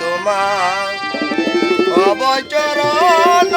তোমার অবচরণ।